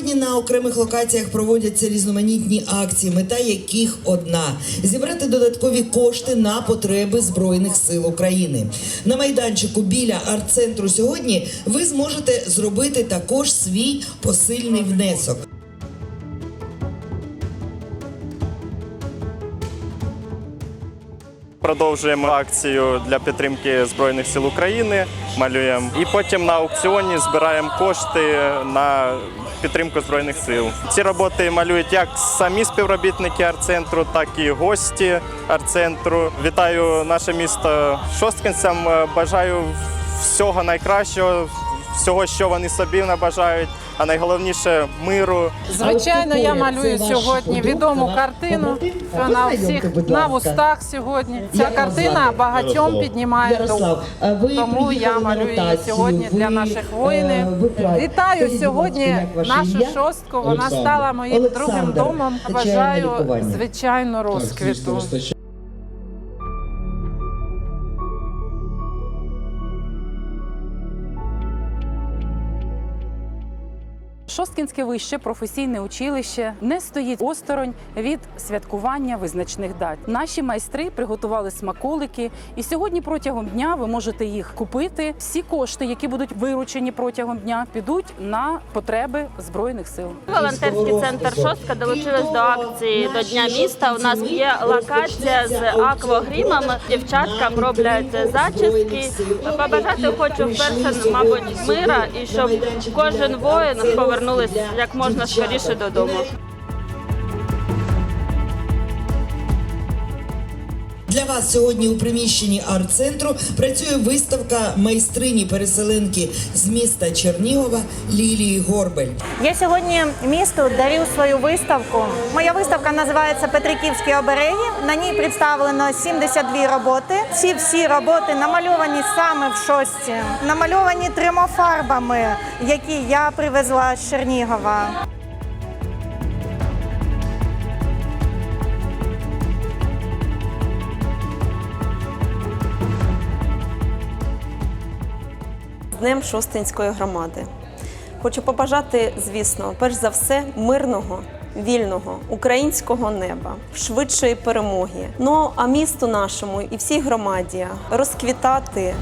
сьогодні на окремих локаціях проводяться різноманітні акції, мета яких одна зібрати додаткові кошти на потреби збройних сил України. На майданчику біля арт-центру сьогодні ви зможете зробити також свій посильний внесок. Продовжуємо акцію для підтримки Збройних сил України, малюємо. І потім на аукціоні збираємо кошти на підтримку Збройних сил. Ці роботи малюють як самі співробітники арт-центру, так і гості арт-центру. Вітаю наше місто шосткинцям. Бажаю всього найкращого, всього, що вони собі набажають, а найголовніше миру. Звичайно, я малюю сьогодні відому картину. що На всіх на вустах сьогодні. Ця картина багатьом піднімає дух. Тому я малюю її сьогодні для наших воїнів. Вітаю сьогодні нашу шостку. Вона стала моїм другим домом. Бажаю звичайно розквіту. Шосткінське вище професійне училище не стоїть осторонь від святкування визначних дат. Наші майстри приготували смаколики, і сьогодні протягом дня ви можете їх купити. Всі кошти, які будуть виручені протягом дня, підуть на потреби збройних сил. Волонтерський центр Шостка долучилась до акції до Дня міста. У нас є локація з аквагрімами. Дівчаткам роблять зачіски. Побажати хочу вперше, мабуть, мира і щоб кожен воїн повернувся як можна скоріше додому. Для вас сьогодні у приміщенні арт-центру працює виставка майстрині переселенки з міста Чернігова Лілії Горбель. Я сьогодні місту дарю свою виставку. Моя виставка називається Петриківські обереги. На ній представлено 72 роботи. Ці всі роботи намальовані саме в шості, намальовані трьома фарбами, які я привезла з Чернігова. Днем Шостинської громади. Хочу побажати, звісно, перш за все, мирного, вільного українського неба, швидшої перемоги. Ну а місту нашому і всій громаді розквітати